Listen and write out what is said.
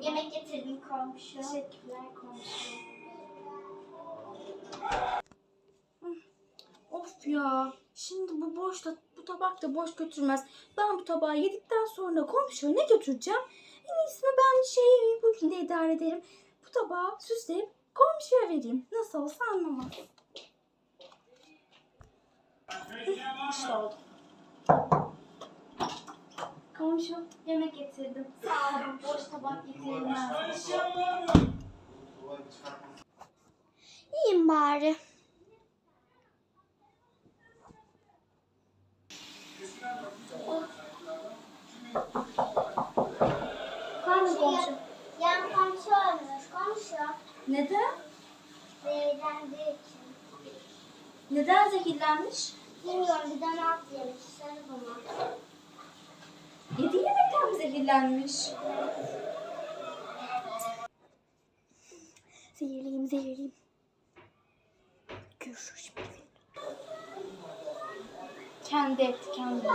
Yemek getirdim komşu. Teşekkürler komşu. Of ya. Şimdi bu boş da bu tabak da boş götürmez. Ben bu tabağı yedikten sonra komşuya ne götüreceğim? En iyisi ben şey bugün de idare ederim. Bu tabağı süsleyip komşuya vereyim. Nasıl olsa anlamaz. İşte oldu. Komşu yemek getirdim. Sağ olun. Boş tabak getirilmez. İyiyim bari. Komşu. komşu. Yan komşu olmuş. Komşu. Neden? Zehirlendiği için. Neden zehirlenmiş? Bilmiyorum bir donat yemiş. Sarı donat. Yediği yemekten mi zehirlenmiş? Zehirliyim zehirliyim. Görüşürüz şimdi. Kendi etti kendini.